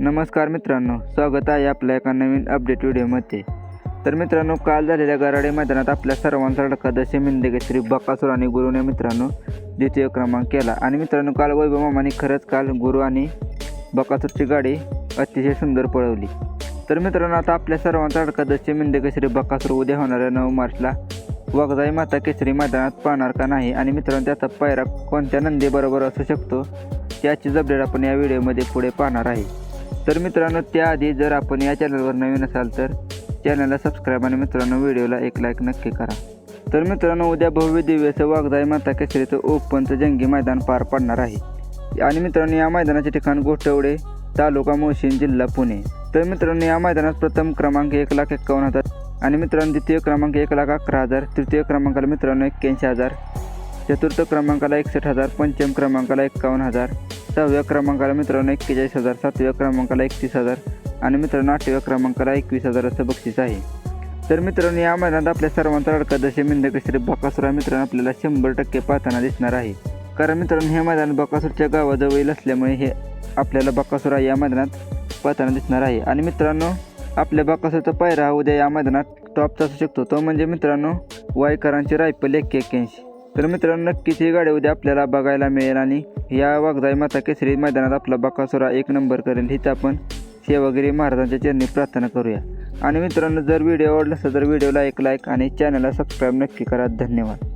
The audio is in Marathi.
नमस्कार मित्रांनो स्वागत आहे आपल्या एका नवीन अपडेट व्हिडिओमध्ये. तर मित्रांनो काल झालेल्या गराडे मैदानात आपल्या सर्वांचा धडका दशे मिंदेगे बकासूर आणि गुरुने मित्रांनो द्वितीय क्रमांक केला. आणि मित्रांनो काल वैभव मामाने खरंच काल गुरु आणि बकासूरची गाडी अतिशय सुंदर पळवली. तर मित्रांनो आता आपल्या सर्वांचा धडका दशे मिंदेगे श्री बकासूर उद्या होणाऱ्या नऊ मार्चला. वगदाई माता केसरी मैदानात पाहणार का नाही? आणि मित्रांनो त्याचा पायरा कोणत्या नंदीबरोबर असू शकतो? याची अपडेट आपण या व्हिडिओमध्ये पुढे पाहणार आहे. तर मित्रांनो त्याआधी जर आपण या चॅनलवर नवीन असाल तर चॅनलला सबस्क्राईब आणि मित्रांनो व्हिडिओला एक लाईक नक्की करा. तर मित्रांनो उद्या भव्य दिव्याचं वाघजाई माता केसरीचं ओपनचं जंगी मैदान पार पडणार आहे. आणि मित्रांनो या मैदानाचे ठिकाण गोठवडे तालुका मोशीन जिल्हा पुणे. तर मित्रांनो या मैदानात प्रथम क्रमांक एक लाख एक्कावन्न हजार आणि मित्रांनो द्वितीय क्रमांक एक लाख अकरा हजार तृतीय क्रमांकाला मित्रांनो एक्क्याऐंशी हजार चतुर्थ क्रमांकाला एकसष्ट हजार पंचम क्रमांकाला एक्कावन्न हजार सहाव्या क्रमांकाला मित्रांनो एक्केचाळीस हजार सातव्या क्रमांकाला एकतीस हजार आणि मित्रांनो आठव्या क्रमांकाला एकवीस हजार असं बक्षीस आहे. तर मित्रांनो या मैदानात आपल्या सर्वांचा अडका जसे मिंदकश्री बकासुरा मित्रांनो आपल्याला शंभर टक्के पाहताना दिसणार आहे. कारण मित्रांनो हे मैदान बकासूरच्या गावाजवळील असल्यामुळे हे आपल्याला बकासुरा या मैदानात पाहताना दिसणार आहे. आणि मित्रांनो आपल्या बकासूरचा पायरा उद्या या मैदानात टॉपचा असू शकतो. तो म्हणजे मित्रांनो वायकरांची रायफल एक एक्क्याऐंशी तर मित्रांनो नक्कीच ही गाडी उद्या आपल्याला बघायला मिळेल आणि या वाघजाई माता केसरी मैदानात आपला बकासुरा एक नंबर करेल हीच आपण सेवागिरी महाराजांच्या चरणी प्रार्थना करूया. आणि मित्रांनो जर व्हिडिओ आवडला असेल तर व्हिडिओला एक लाईक आणि चॅनलला सबस्क्राईब नक्की करा. धन्यवाद.